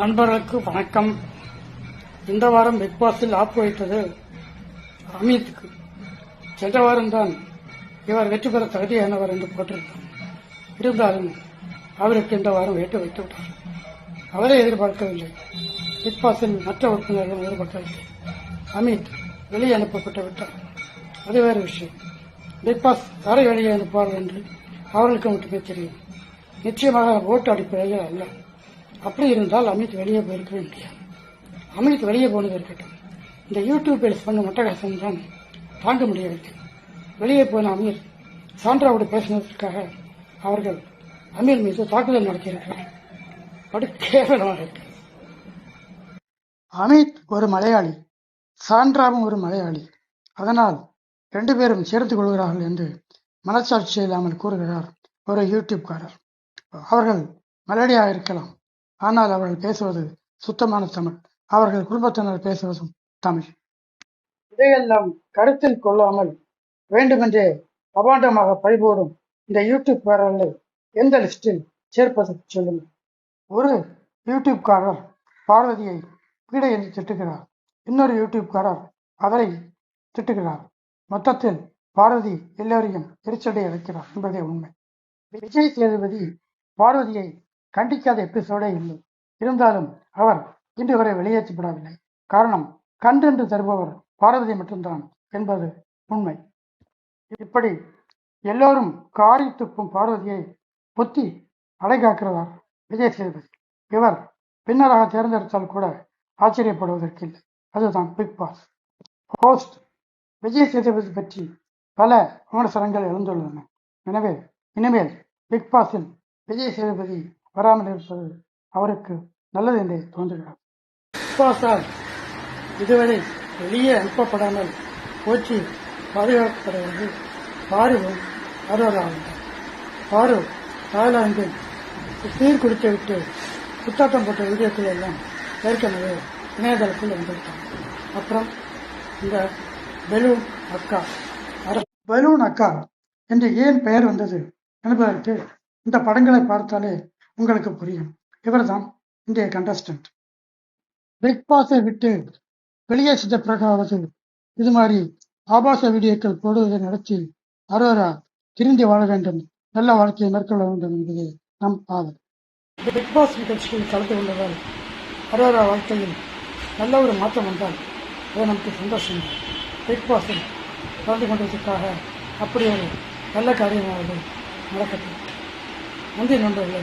நண்பர்களுக்கு வணக்கம். இந்த வாரம் பிக் பாஸில் ஆப்பு வைத்தது அமித்துக்கு. சென்ற வாரம்தான் இவர் வெற்றி பெற தகுதியானவர் என்று போட்டிருந்தார் இருந்தாலும் அவருக்கு இந்த வாரம் வேட்டு வைத்து விட்டார். அவரே எதிர்பார்க்கவில்லை. பிக் பாஸில் மற்ற உறுப்பினர்களும் எதிர்பார்க்கவில்லை. அமித் வெளியே அனுப்பப்பட்டு விட்டார். அது வேறு விஷயம். பிக் பாஸ் யாரை வெளியே அனுப்புவார் என்று அவர்களுக்கு மட்டுமே தெரியும். நிச்சயமாக ஓட்டு அடிப்படையில் அல்ல. அப்படி இருந்தால் அமித் வெளியே போயிருக்கவே முடியாது. அமித் வெளியே போனது இருக்கட்டும். இந்த யூடியூபில் சொன்ன மட்டகாசம் தான் தாங்க முடியவில்லை வெளியே போன அமீர் சான்றாவோடு பேசினதற்காக அவர்கள் அமீர் மீது தாக்குதல் நடத்தியிருக்கிறார். படு கேவலமாக இருக்கு. அமித் ஒரு மலையாளி சான்றாவும் ஒரு மலையாளி. அதனால் ரெண்டு பேரும் சேர்த்து கொள்கிறார்கள் என்று மனசாட்சி இல்லாமல் கூறுகிறார் ஒரு யூடியூப்காரர். அவர்கள் மலடியாக இருக்கலாம். ஆனால் அவர்கள் பேசுவது சுத்தமான தமிழ். அவர்கள் குடும்பத்தினர் பேசுவதும் தமிழ். இதையெல்லாம் கருத்தில் கொள்ளாமல் வேண்டுமென்றே அபாண்டமாக பழிபோடும் இந்த யூடியூப்காரர்களை எந்த லிஸ்டில் சேர்ப்பது சொல்லுங்கள். ஒரு யூடியூப்காரர் பார்வதியை பீடை என்று திட்டுகிறார். இன்னொரு யூடியூப்காரர் அவரை திட்டுகிறார். மொத்தத்தில் பார்வதி எல்லோரையும் எரிச்சலை அழைக்கிறார் என்பதே உண்மை. விஜய் சேதுபதி பார்வதியை கண்டிக்காத எபிசோடே இல்லை. இருந்தாலும் அவர் இன்று வரை வெளியேற்றப்படவில்லை. காரணம் கண்டென்று தருபவர் பார்வதி மட்டும்தான் என்பது உண்மை. இப்படி எல்லோரும் காரி துப்பும் பார்வதியை புத்தி அடைகாக்கிறவர் விஜய் சேதுபதி இவர் பின்னராக தேர்ந்தெடுத்தால் கூட ஆச்சரியப்படுவதற்கு இல்லை. அதுதான் big boss. Host Vijay Sethupathi பற்றி பல விமர்சனங்கள் எழுந்துள்ளன. எனவே இனிமேல் பிக் பாஸில் விஜய் சேதுபதி வராமல் இருப்பது அவருக்கு நல்லது என்றே தோன்றுகிறார் பிக் இதுவரை வெளியே அனுப்பப்படாமல் போற்றி பாதுகாக்கப்படுவது பாருவும் அருவராகும் பாரு தாய்லாந்து நீர் குடித்து விட்டு குத்தாட்டம் போட்ட வீடியோக்கள் எல்லாம் ஏற்கனவே இணையதளத்தில் வந்துவிட்டாங்க அப்புறம் இந்த பெலூன் அக்கா பெலூன் அக்கா என்று ஏன் பெயர் வந்தது? என்பதற்கு இந்த படங்களை பார்த்தாலே உங்களுக்கு புரியும். இவர்தான் இன்றைய கண்டஸ்டன்ட் பிக் பாஸை விட்டு வெளியே சென்ற பிறகாவது இது மாதிரி ஆபாச வீடியோக்கள் போடுவதை நடத்தி அரோரா திருந்தி வாழ வேண்டும். நல்ல வாழ்க்கையை மேற்கொள்ள வேண்டும் என்பது நம் ஆவல். பிக் பாஸ் நிகழ்ச்சியில் கலந்து கொண்டதால் அரோரா வாழ்க்கையில் நல்ல ஒரு மாற்றம் வந்தால் அது நமக்கு சந்தோஷம். பிக் பாஸில் கலந்து கொண்டதற்காக அப்படி ஒரு நல்ல காரியமானது நடக்கட்டும். நன்றி நண்பர்களே.